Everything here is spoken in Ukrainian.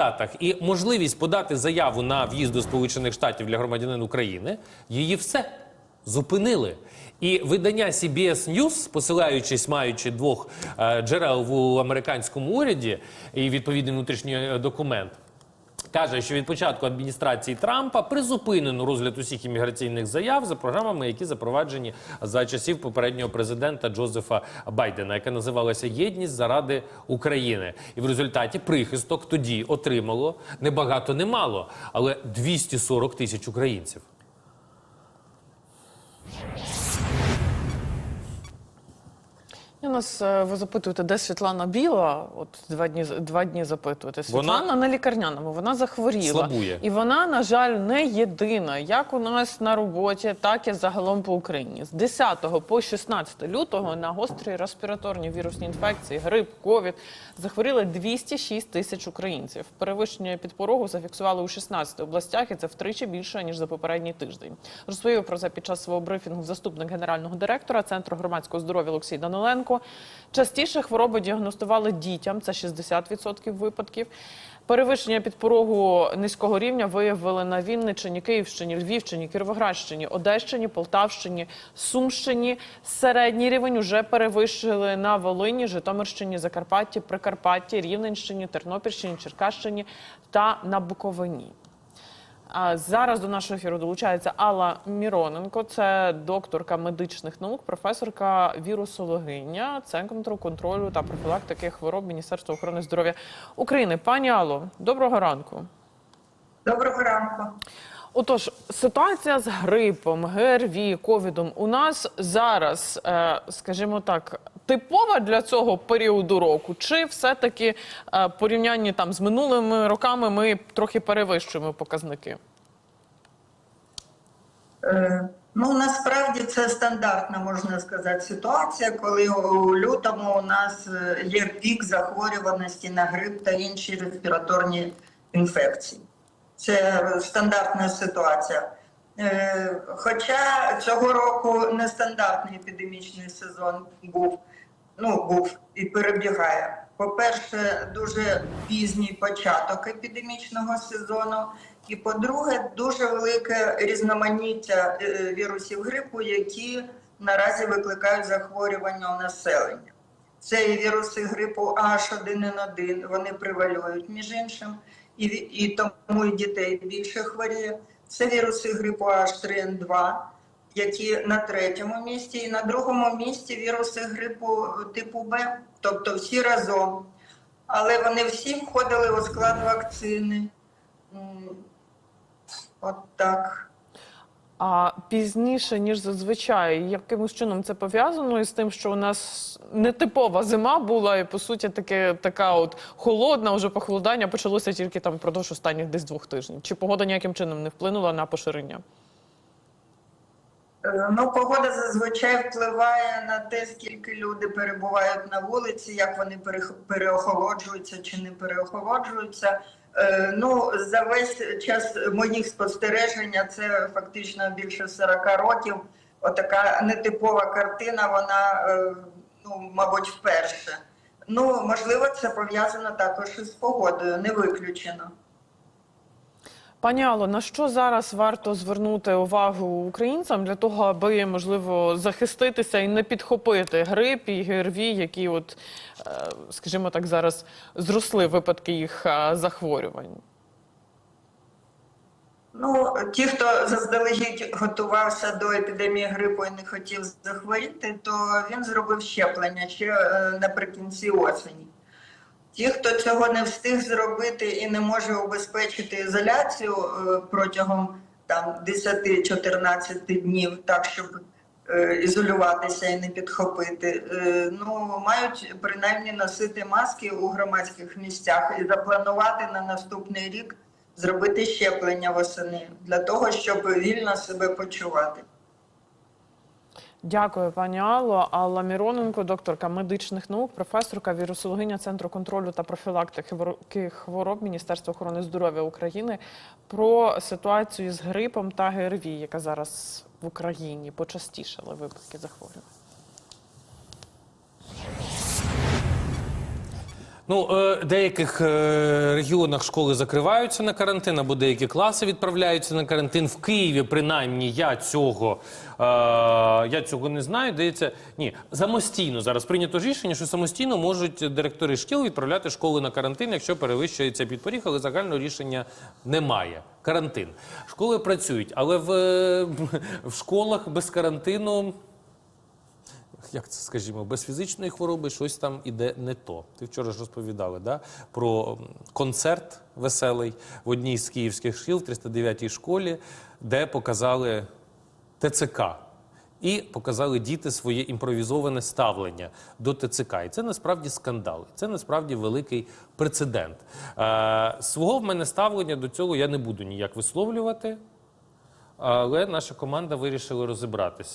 Штатах і можливість подати заяву на в'їзд до Сполучених Штатів для громадянин України, її все зупинили. І видання CBS News, посилаючись, маючи двох е, джерел в американському уряді і відповідний внутрішній е, документ. Каже, що від початку адміністрації Трампа призупинено розгляд усіх імміграційних заяв за програмами, які запроваджені за часів попереднього президента Джозефа Байдена, яка називалася Єдність заради України. І в результаті прихисток тоді отримало не багато, не мало, але 240 тисяч українців. У нас е, ви запитуєте, де Світлана Біла? От два дні два дні запитуєте. Вона- Світлана на лікарняному. Вона захворіла, Слабує. і вона, на жаль, не єдина, як у нас на роботі, так і загалом по Україні. З 10 по 16 лютого на гострі респіраторні вірусні інфекції, грип, ковід захворіли 206 тисяч українців. Перевищення підпорогу зафіксували у 16 областях, і це втричі більше ніж за попередній тиждень. Розповів про це під час свого брифінгу заступник генерального директора Центру громадського здоров'я Олексій Даниленко. Частіше хвороби діагностували дітям, це 60% випадків. Перевищення підпорогу низького рівня виявили на Вінниччині, Київщині, Львівщині, Кіровоградщині, Одещині, Полтавщині, Сумщині. Середній рівень уже перевищили на Волині, Житомирщині, Закарпатті, Прикарпатті, Рівненщині, Тернопільщині, Черкащині та на Буковині. А зараз до нашого ефіру долучається Алла Міроненко, це докторка медичних наук, професорка вірусологиня Центру контролю та профілактики хвороб Міністерства охорони здоров'я України. Пані Алло, доброго ранку. Доброго ранку. Отож, ситуація з грипом, ГРВІ, ковідом у нас зараз, е, скажімо так, типова для цього періоду року, чи все-таки е, порівнянні там з минулими роками ми трохи перевищуємо показники? Е, Ну насправді це стандартна, можна сказати, ситуація, коли у лютому у нас є пік захворюваності на грип та інші респіраторні інфекції. Це стандартна ситуація. Е, Хоча цього року нестандартний епідемічний сезон був, ну був і перебігає. По-перше, дуже пізній початок епідемічного сезону. І по-друге, дуже велике різноманіття е, вірусів грипу, які наразі викликають захворювання у населення. Це і віруси грипу H1N1, вони превалюють між іншим, і, і тому і дітей більше хворіє. Це віруси грипу H3N2, які на третьому місці, і на другому місці віруси грипу типу Б, тобто всі разом. Але вони всі входили у склад вакцини. От так. А пізніше, ніж зазвичай, якимось чином це пов'язано із тим, що у нас нетипова зима була, і по суті таке така от холодна, вже похолодання почалося тільки там впродовж останніх десь двох тижнів. Чи погода ніяким чином не вплинула на поширення? Е, Ну, погода зазвичай впливає на те, скільки люди перебувають на вулиці, як вони переохолоджуються чи не переохолоджуються. Е, Ну, за весь час моїх спостережень, це фактично більше 40 років. Отака нетипова картина, вона, е, ну, мабуть, вперше. Ну, можливо, це пов'язано також із погодою, не виключено. Пані Алло, на що зараз варто звернути увагу українцям для того, аби можливо захиститися і не підхопити грип і ГРВІ, які, от, е, скажімо так, зараз зросли випадки їх е, захворювань? Ну, ті, хто заздалегідь готувався до епідемії грипу і не хотів захворіти, то він зробив щеплення ще е, наприкінці осені. Ті, хто цього не встиг зробити і не може убезпечити ізоляцію е, протягом там 10-14 днів, так щоб е, ізолюватися і не підхопити, е, ну мають принаймні носити маски у громадських місцях і запланувати на наступний рік зробити щеплення восени для того, щоб вільно себе почувати. Дякую, пані Алло. Алла Міроненко, докторка медичних наук, професорка вірусологиня Центру контролю та профілактики хвор- хвороб Міністерства охорони здоров'я України про ситуацію з грипом та ГРВІ, яка зараз в Україні почастішали випадки захворювань. Ну, е, деяких е, регіонах школи закриваються на карантин, або деякі класи відправляються на карантин. В Києві, принаймні, я цього, е, я цього не знаю. Здається, ні, самостійно зараз прийнято рішення, що самостійно можуть директори шкіл відправляти школи на карантин, якщо перевищується підпоріг, але загального рішення немає. Карантин. Школи працюють, але в, в школах без карантину як це скажімо, без фізичної хвороби щось там іде не то. Ти вчора ж розповідали да? про концерт веселий в одній з київських шкіл, в 309-й школі, де показали ТЦК. І показали діти своє імпровізоване ставлення до ТЦК. І це насправді скандал. Це насправді великий прецедент. Е, свого в мене ставлення до цього я не буду ніяк висловлювати, але наша команда вирішила розібратися.